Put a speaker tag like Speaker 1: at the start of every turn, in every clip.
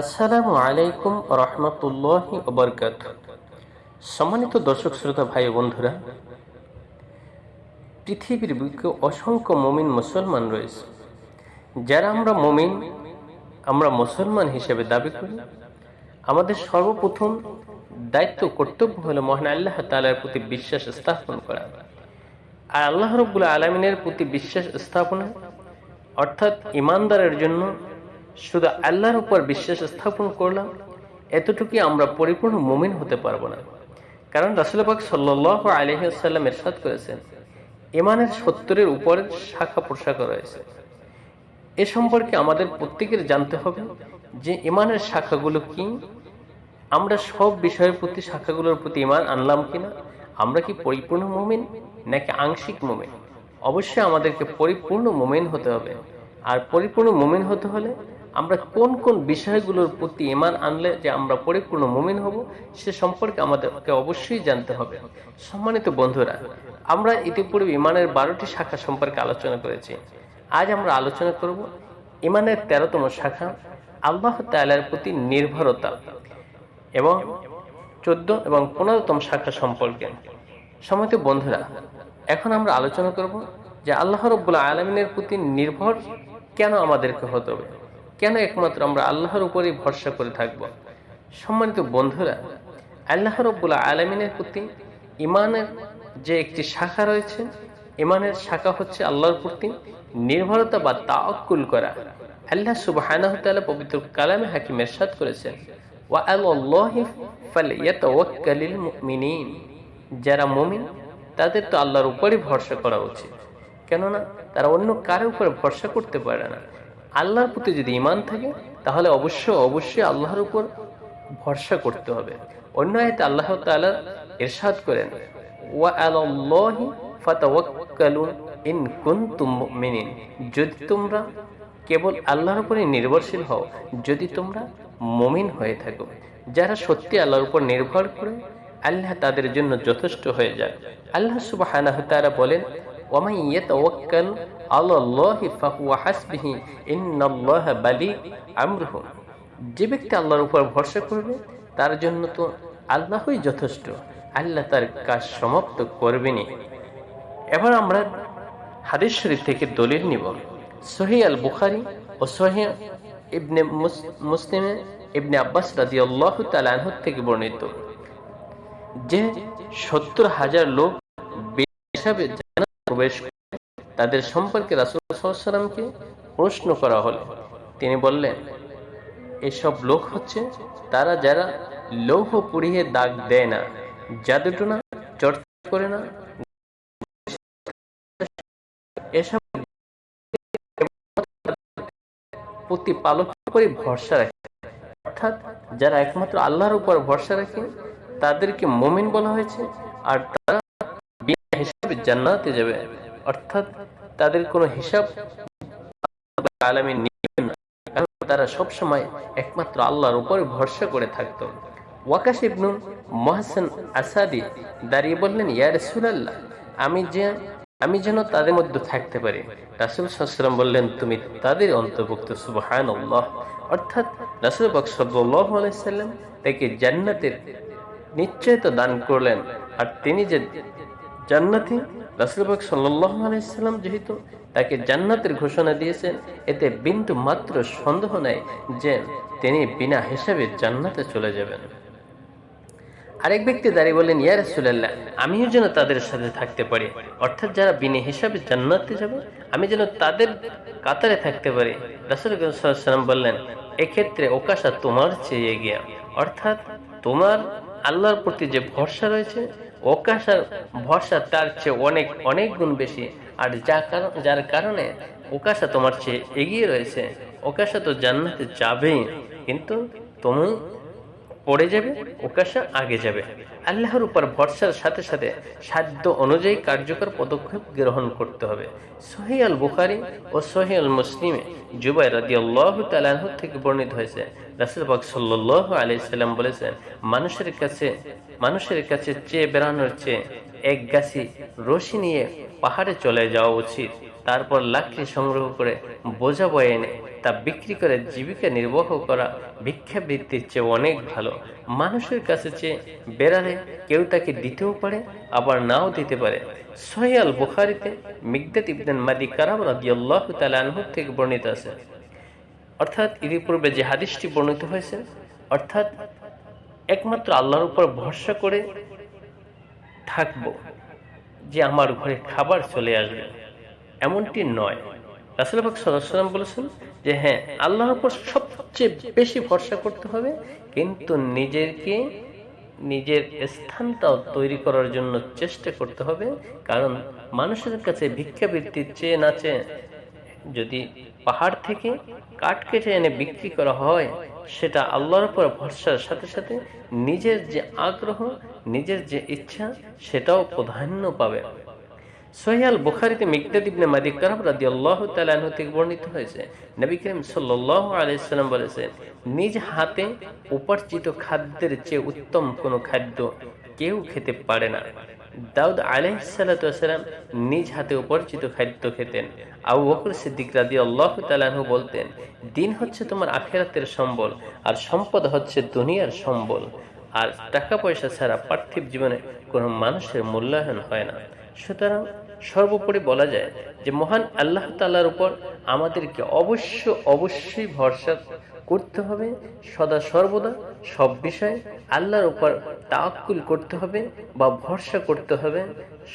Speaker 1: আসসালামু আলাইকুম রহমতুল্লাহ বরকাত সম্মানিত দর্শক, শ্রোতা, ভাই বন্ধুরা, পৃথিবীর বুকে অসংখ্য মমিন মুসলমান রয়েছে। যারা আমরা মমিন, আমরা মুসলমান হিসেবে দাবি করি। আমাদের সর্বপ্রথম দায়িত্ব, কর্তব্য হলো মহান আল্লাহ তালার প্রতি বিশ্বাস স্থাপন করা। আর আল্লাহ রব্বুল আলমিনের প্রতি বিশ্বাস স্থাপনা, অর্থাৎ ইমানদারের জন্য শুধু আল্লাহর উপর বিশ্বাস স্থাপন করলাম, এতটুকুই আমরা পরিপূর্ণ মুমিন হতে পারব না। কারণ রাসুলবাক সাল্লাহ আলহিসাল্লাম এরশাদ করেছেন ইমানের সত্তরের উপরে শাখা প্রশাখা রয়েছে। এ সম্পর্কে আমাদের প্রত্যেকের জানতে হবে যে ইমানের শাখাগুলো কি, আমরা সব বিষয়ের প্রতি শাখাগুলোর প্রতি ইমান আনলাম কিনা, আমরা কি পরিপূর্ণ মুমিন নাকি আংশিক মুমিন? অবশ্যই আমাদেরকে পরিপূর্ণ মুমিন হতে হবে। আর পরিপূর্ণ মুমিন হতে হলে আমরা কোন কোন বিষয়গুলোর প্রতি ইমান আনলে যে আমরা পরিপূর্ণ মুমিন হব, সে সম্পর্কে আমাদেরকে অবশ্যই জানতে হবে। সম্মানিত বন্ধুরা, আমরা ইতিপূর্বে ইমানের বারোটি শাখা সম্পর্কে আলোচনা করেছি। আজ আমরা আলোচনা করব ইমানের তেরোতম শাখা, আল্লাহ তালার প্রতি নির্ভরতা এবং চোদ্দ এবং পনেরোতম শাখা সম্পর্কে। সম্মানিত বন্ধুরা, এখন আমরা আলোচনা করব যে আল্লাহ রব্বুল আলমিনের প্রতি নির্ভর কেন আমাদেরকে হতে হবে। কেন একমাত্র আমরা আল্লাহর উপরেই ভরসা করে থাকব? সম্মানিত বন্ধুরা, আল্লাহ রব্বুল আলমিনের প্রতি ইমানের যে একটি শাখা রয়েছে ইমানের শাখা হচ্ছে আল্লাহর প্রতি নির্ভরতা বা তাওয়াক্কুল করা। আল্লাহ সুবাহ পবিত্র কালামে হাকিম এরশাদ করেছেন যারা মুমিন, তাদের তো আল্লাহর উপরই ভরসা করা উচিত। কেননা, তারা অন্য কারোর উপরে ভরসা করতে পারে না। আল্লাহর প্রতি যদি ইমান থাকে, তাহলে অবশ্য অবশ্যই আল্লাহর উপর ভরসা করতে হবে। অন্য আয়তে আল্লাহ তাআলা এরশাদ করেন, ওয়া আলাল্লাহি ফাতাওয়াক্কালু ইন কুনতুম মুমিনিন। যদি তোমরা কেবল আল্লাহর উপরে নির্ভরশীল হও, যদি তোমরা মুমিন হয়ে থাকো, যারা সত্যি আল্লাহর উপর নির্ভর করে, আল্লাহ তাদের জন্য যথেষ্ট হয়ে যায় আল্লাহ তাআলা বলেন ওয়ামান ইয়াতাওয়াক্কাল আলাল্লাহি ফাহুয়া হাসবিহি ইন্নাল্লাহা বালিগ আমরুহু যে ব্যক্তি আল্লাহর উপর ভরসা করবে, তার জন্য তো আল্লাহই যথেষ্ট। আল্লাহ তার কাজ সমাপ্ত করবেনই। এবার আমরা হাদিস শরীফ থেকে দলিল নিব। সহি আল বুখারি ও সহি ইবনে মুসলিমে ইবনে আব্বাস রাজি আল্লাহ তালাহ থেকে বর্ণিত যে সত্তর হাজার লোক হিসাবে প্রবেশ তাদের সম্পর্কে রাসুলামকে প্রশ্ন করা হলো। তিনি বললেন, এসব লোক হচ্ছে তারা যারা লৌহ পুড়িয়ে দাগ দেয় না জাদুটনা চর্চা করে না, এসব প্রতিপালক করে ভরসা রাখে। অর্থাৎ যারা একমাত্র আল্লাহর উপর ভরসা রাখে, তাদেরকে মোমিন বলা হয়েছে, আর তারা হিসাবে জান্নাতে যাবে। অর্থাৎ তাদের কোনো হিসাব তারা সবসময় একমাত্র আল্লাহর উপর ভরসা করে থাকত। ওয়াকাশ ইবনু মহাসেন আসাদি দাঁড়িয়ে বললেন, ইয়া রসুলাল্লাহ, আমি যে, আমি যেন তাদের মধ্যে থাকতে পারি। রাসুল সাল্লাম বললেন, তুমি তাদের অন্তর্ভুক্ত সুবহান অর্থাৎ রাসুল বাক সাল্লাহ আলাইসাল্লাম তাকে জান্নাতের নিশ্চয়তা দান করলেন। আর তিনি যে জান্নাতি? রাসুলবাক সাল্লাহ আলাইসাল্লাম যেহেতু তাকে জান্নাতের ঘোষণা দিয়েছেন, এতে বিন্দু মাত্র সন্দেহ নাই যে তিনি বিনা হিসাবে জান্নাতে চলে যাবেন। আরেক ব্যক্তি দাঁড়িয়ে বললেন, ইয়া রাসুলাল্লাহ, আমিও যেন তাদের সাথে থাকতে পারি। অর্থাৎ যারা বিনা হিসাবে জান্নাতে যাবে, আমি যেন তাদের কাতারে থাকতে পারি। রাসুলাম বললেন, এক্ষেত্রে ওকাশা তোমার চেয়ে গিয়া অর্থাৎ তোমার আল্লাহর প্রতি যে ভরসা রয়েছে ওকাশার ভরসা তার চেয়ে অনেক অনেক গুণ বেশি। আর যা কারণ, যার কারণে ওকাশা তোমার চেয়ে এগিয়ে রয়েছে। ওকাশা তো জান্নাতে যাবেই, কিন্তু তুমি পড়ে যাবে ওকাশা আগে যাবে। আল্লাহর উপর ভরসার সাথে সাথে সাধ্য অনুযায়ী কার্যকর পদক্ষেপ গ্রহণ করতে হবে। সহি আল বুখারি ও সহি আল মুসলিমে জুবাই রাজি আল্লাহ তালাহ থেকে বর্ণিত হয়েছে। রাসুলবাক সাল্লাহ আলি সাল্লাম বলেছেন, মানুষের কাছে মানুষের কাছে চেয়ে বেড়ানোর চেয়ে এক গাছি রশি নিয়ে পাহাড়ে চলে যাওয়া উচিত। তারপর লাকড়ি সংগ্রহ করে বোঝা বয়ে এনে তা বিক্রি করে জীবিকা নির্বাহ করা ভিক্ষাবৃত্তির চেয়ে অনেক ভালো। মানুষের কাছে চেয়ে বেড়ালে কেউ তাকে দিতেও পারে, আবার নাও দিতে পারে। সহিয়াল বুখারিতে মিগদাত ইবদান মাদি কারাব রাদিয়াল্লাহু তাআলা থেকে বর্ণিত আছে। অর্থাৎ ইতিপূর্বে যে হাদিসটি বর্ণিত হয়েছে, অর্থাৎ একমাত্র আল্লাহর উপর ভরসা করে থাকব যে আমার ঘরে খাবার চলে আসবে। এমনটি নয়। রাসুলবাক সাল্লাম বলেছেন যে হ্যাঁ আল্লাহর উপর সবচেয়ে বেশি ভরসা করতে হবে, কিন্তু নিজেকে, নিজের স্থানটাও তৈরি করার জন্য চেষ্টা করতে হবে, কারণ মানুষের কাছে ভিক্ষাবৃত্তির চেয়ে না চেয়ে যদি পাহাড় থেকে কাঠ কেটে এনে বিক্রি করা হয়, সেটা আল্লাহর উপর ভরসার সাথে সাথে নিজের যে আগ্রহ, নিজের যে ইচ্ছা, সেটাও প্রাধান্য পাবে। সোহেল বুখারিতে মিকদাদ ইবনে মাদি কারাব রাদিয়াল্লাহু তাআলা আনহু থেকে বর্ণিত হয়েছে, নবী করিম সাল্লাল্লাহু আলাইহি সাল্লাম বলেছেন, নিজ হাতে উপার্জিত খাদ্যের চেয়ে উত্তম কোনো খাদ্য কেউ খেতে পারে না। দাউদ আলাইহিসসালাম নিজ হাতে উপার্জিত খাদ্য খেতেন। আবু বকর সিদ্দিক রাদিয়াল্লাহু তাআলা আনহু বলতেন, দিন হচ্ছে তোমার আখেরাতের সম্বল আর সম্পদ হচ্ছে দুনিয়ার সম্বল। আর টাকা পয়সা ছাড়া পার্থিব জীবনে কোনো মানুষের মূল্যায়ন হয় না। সুতরাং সর্বোপরি বলা যায় যে মহান আল্লাহ তাল্লার উপর আমাদেরকে অবশ্য অবশ্যই ভরসা করতে হবে, সদা সর্বদা সব বিষয়ে আল্লাহর উপর তাক্কুল করতে হবে বা ভরসা করতে হবে।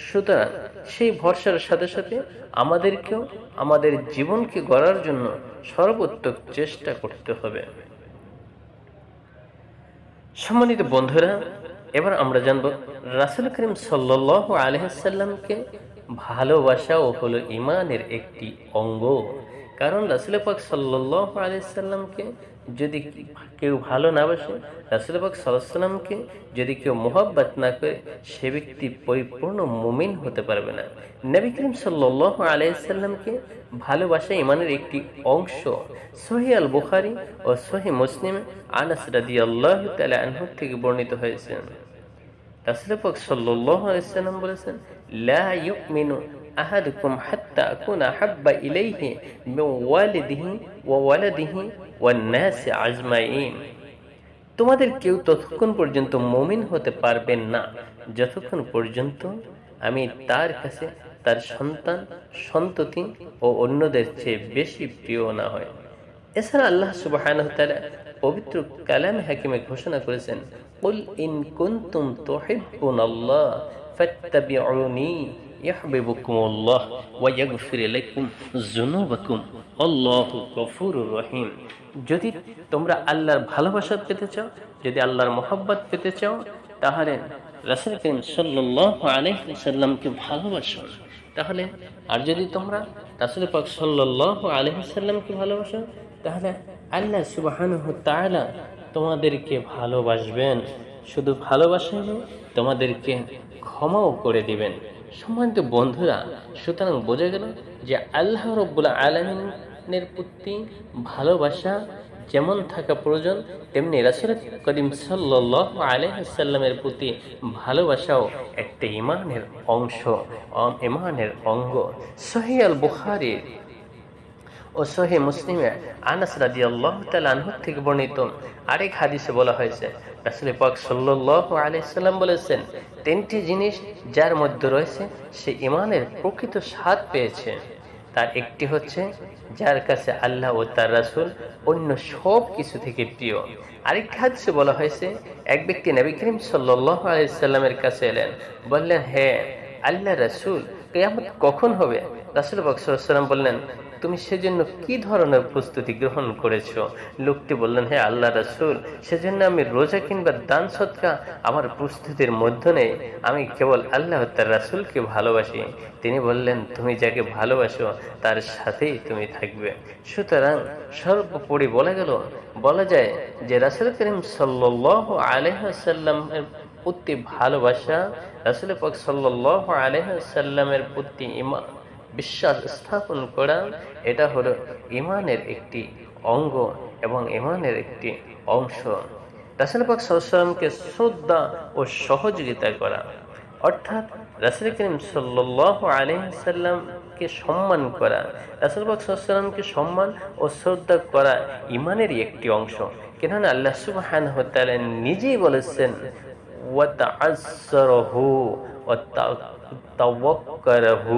Speaker 1: সুতরাং সেই ভরসার সাথে সাথে আমাদেরকেও আমাদের জীবনকে গড়ার জন্য সর্বোত্তক চেষ্টা করতে হবে। সম্মানিত বন্ধুরা, এবার আমরা জানব রাসুল করিম সাল্লাহ আলহাসাল্লামকে ভালোবাসাও হলো ইমানের একটি অঙ্গ। কারণ রাসুল পাক সাল্লাহ আলহামকে যদি কেউ ভালো না বাসে, রাসুল পাক সাল্লামকে যদি কেউ মোহাব্বত না করে, সে ব্যক্তি পরিপূর্ণ মুমিন হতে পারবে না। নবী করিম সাল্লাহ আলাইসাল্লামকে ভালোবাসা ইমানের একটি অংশ। সহি আল বুখারি ও সহি মুসলিম আনাস রাদি আল্লাহ তালা আনহু থেকে বর্ণিত হয়েছে। রাসুল পাক সাল্লাহ আলাইসাল্লাম বলেছেন হাত্তা তোমাদের কেউ ততক্ষণ পর্যন্ত মমিন হতে পারবেন না। যতক্ষণ পর্যন্ত আমি তার কাছে তার সন্তান, সন্ততি ও অন্যদের চেয়ে বেশি প্রিয় না হয়। এছাড়া আল্লাহ তাআলা পবিত্র কালাম হাকিমে ঘোষণা করেছেন, কুল ইন কুনতুম তুহিব্বুনাল্লাহ। ফাত্তাবিউনি ইয়াহবিবুকুমুল্লাহ ওয়া ইয়াগফির লাকুম যুনুবাকুম আল্লাহু গফুরুর রহিম। যদি তোমরা আল্লাহর ভালোবাসা পেতে চাও, যদি আল্লাহর মোহাব্বত পেতে চাও, তাহলে রাসূল করিম সাল্লাল্লাহু আলাইহি সাল্লামকে ভালোবাসো। তাহলে, আর যদি তোমরা রাসূল পাক সাল্লাল্লাহু আলাইহি সাল্লামকে ভালোবাসো, তাহলে আল্লাহ সুবহানাহু তাআলা তোমাদেরকে ভালোবাসবেন। শুধু ভালোবাসেন তোমাদেরকে ক্ষমাও করে দিবেন। সম্মানিত বন্ধুরা, সুতরাং বোঝা গেল যে আল্লাহ রব্বুল আলমিনের প্রতি ভালোবাসা যেমন থাকা প্রয়োজন, তেমনি রাসুল করিম সাল্লাহ আলহামের প্রতি ভালোবাসাও একটা ইমানের অংশ ইমানের অঙ্গ। সহিয়াল বুখারির ও সহি মুসলিমে আনাস রাজি আল্লাহ থেকে বর্ণিত। আরেক হাদিসে বলা হয়েছে রাসুল পাক সাল্লাহ আলাইসাল্লাম বলেছেন, তিনটি জিনিস যার মধ্যে রয়েছে, সে ইমানের প্রকৃত স্বাদ পেয়েছে। তার একটি হচ্ছে, যার কাছে আল্লাহ ও তার রাসুল অন্য সব কিছু থেকে প্রিয়। আরেকটি হাদিসে বলা হয়েছে, এক ব্যক্তি নবী করিম সাল্লাহ আলাইসাল্লামের কাছে এলেন, বললেন হ্যাঁ আল্লাহ রাসুল কেয়ামত কখন হবে? রাসুল বাকসাল্লাম বললেন তুমি সেজন্য কি ধরনের প্রস্তুতি গ্রহণ করেছ? লোকটি বললেন হ্যাঁ আল্লাহ রাসুল, সেজন্য আমি রোজা কিংবা দান সৎকা আমার প্রস্তুতির মধ্যে নেই। আমি কেবল আল্লাহ তার রাসুলকে ভালোবাসি। তিনি বললেন, তুমি যাকে ভালোবাসো, তার সাথেই তুমি থাকবে। সুতরাং সর্বোপরি বলা গেল, বলা যায় যে রাসুল করিম সাল্লাহ আলহাসাল্লামের প্রতি ভালোবাসা, রাসুল পাক সাল্লাহ আলহাসাল্লামের প্রতি ইমা বিশ্বাস স্থাপন করা, এটা হলো ইমানের একটি অঙ্গ এবং ইমানের একটি অংশ। রাসুল পাক সাল্লামকে শ্রদ্ধা ও সহযোগিতা করা। অর্থাৎ রাসুল করিম সাল্লাহ আলহিসাল্লামকে সম্মান করা। রাসুল বাকসাল্লামকে সম্মান ও শ্রদ্ধা করা ইমানেরই একটি অংশ। কেননা আল্লাহ সুবহান নিজেই বলেছেন ওয়াতাআসসারহু ওয়াতাওয়াক্কারহু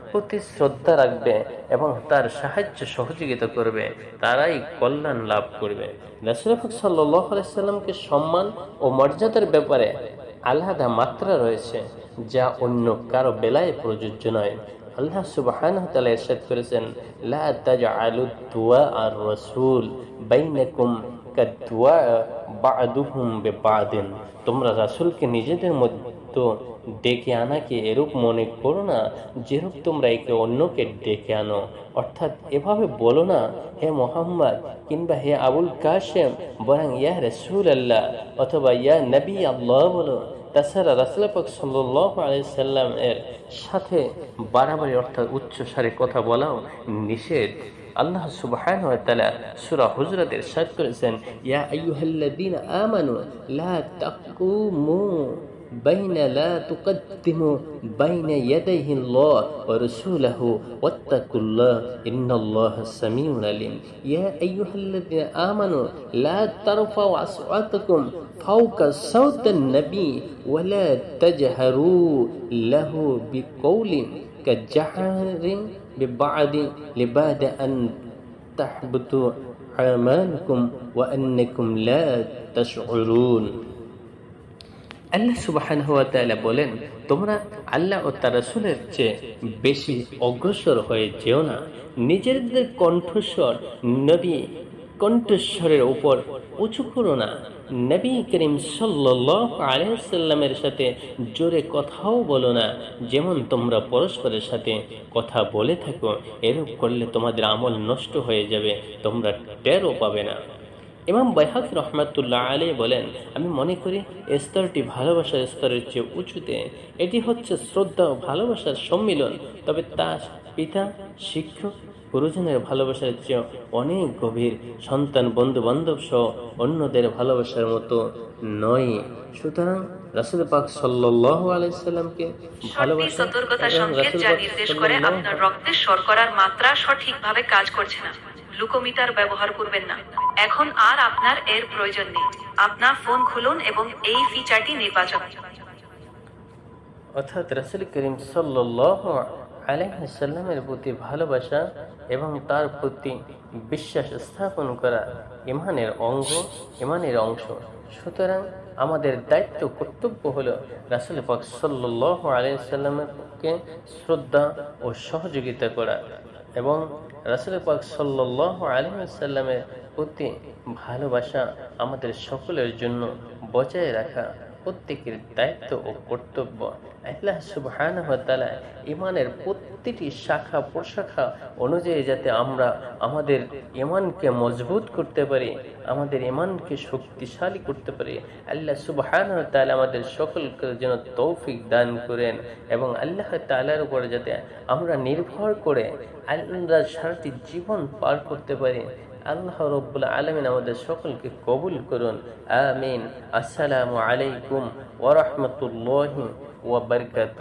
Speaker 1: প্রতি শ্রদ্ধা রাখবে এবং তার সাহায্য সহযোগিতা করবে, তারাই কল্যাণ লাভ করবে। রাসূল পাক সাল্লাল্লাহু আলাইহি সাল্লামকে সম্মান ও মর্যাদার ব্যাপারে আলাদা মাত্রা রয়েছে, যা অন্য কারও বেলায় প্রযোজ্য নয়। আল্লাহ ইরশাদ করেছেন আর রাসূল তোমরা রাসূলকে নিজেদের মধ্যে ডেকে আনাকে এরূপ মনে করো না, যেরূপ তোমরা একে অন্যকে ডেকে আনো? অর্থাৎ এভাবে বলো না, হে মোহাম্মদ কিংবা হে আবুল কাশেম, বরং ইয়া রসুল আল্লাহ অথবা ইয়া নবী আল্লাহ বলো। তাছাড়া রাসুল পাক সাল্লাহ আলাইসাল্লাম এর সাথে বাড়াবাড়ি অর্থাৎ উচ্চ সারে কথা বলাও নিষেধ। আল্লাহ সুবহানাহু ওয়া তাআলা সূরা হুজরাতের সাথ করেছেন ইয়া আইয়ুহাল্লাযীনা আমানু লা তাকুমু بين لا تقدموا بين يديه الله ورسوله واتقوا الله إن الله سميع عليم يا أيها الذين آمنوا لا ترفعوا أصواتكم فوق صوت النبي ولا تجهروا له بقول كجهر ببعض لبعد أن تحبطوا أعمالكم وأنكم لا تشعرون আল্লাহ সুবাহান বলেন তোমরা আল্লাহ ও তার রসুলের চেয়ে বেশি অগ্রসর হয়ে যেও না নিজেদের কণ্ঠস্বর নবী কণ্ঠস্বরের উপর উঁচু করো না। নবী করিম সাল্লাহ আলহামের সাথে জোরে কথাও বলো না। যেমন তোমরা পরস্পরের সাথে কথা বলে থাকো, এরূপ করলে তোমাদের আমল নষ্ট হয়ে যাবে, তোমরা টেরও পাবে না। ইমাম বাইহাক রহমাতুল্লাহ আলী বলেন, আমি মনে করি স্তরটি ভালোবাসার স্তরের চেয়ে উঁচুতে। এটি হচ্ছে শ্রদ্ধা ও ভালোবাসার সম্মিলন। তবে তা পিতা, শিক্ষক গুরুজনের ভালোবাসার চেয়ে অনেক গভীর সন্তান বন্ধু বান্ধব সহ অন্যদের ভালোবাসার মতো নয়। সুতরাং রাসুল পাক আলাইসাল্লামকে ভালোবাসা
Speaker 2: সতর্কতা সংকেত যা নির্দেশ করে আপনার রক্তের শর্করার মাত্রা সঠিকভাবে কাজ করছে না। গ্লুকোমিটার ব্যবহার করবেন না। এখন আর আপনার এর প্রয়োজন নেই। আপনার ফোন খুলুন এবং এই ফিচারটি নির্বাচন।
Speaker 1: অর্থাৎ রাসুল করিম সাল্লাহ আলাইসাল্লামের প্রতি ভালোবাসা এবং তার প্রতি বিশ্বাস স্থাপন করা ইমানের অঙ্গ, ইমানের অংশ। সুতরাং আমাদের দায়িত্ব, কর্তব্য হলো রাসুল পাক সাল্লাহ আলাইসাল্লামকে শ্রদ্ধা ও সহযোগিতা করা এবং রাসুল পাক সাল্লাহ আলহামের প্রতি ভালোবাসা আমাদের সকলের জন্য বজায় রাখা। প্রত্যেকের দায়িত্ব ও কর্তব্য। আল্লাহ সুবহান ইমানের প্রতিটি শাখা প্রশাখা অনুযায়ী যাতে আমরা আমাদের ইমানকে মজবুত করতে পারি, আমাদের ইমানকে শক্তিশালী করতে পারি, আল্লাহ সুবহান তালা আমাদের সকলকে যেন তৌফিক দান করেন এবং আল্লাহ তালার উপরে যাতে আমরা নির্ভর করে আল্লাহ সারাটি জীবন পার করতে পারি। আল্লাহ রব্বুল আলমিন আমাদের সকলকে কবুল করুন। আমিন। আসসালামু আলাইকুম ওরহমতুল্লাহ ওবরকাত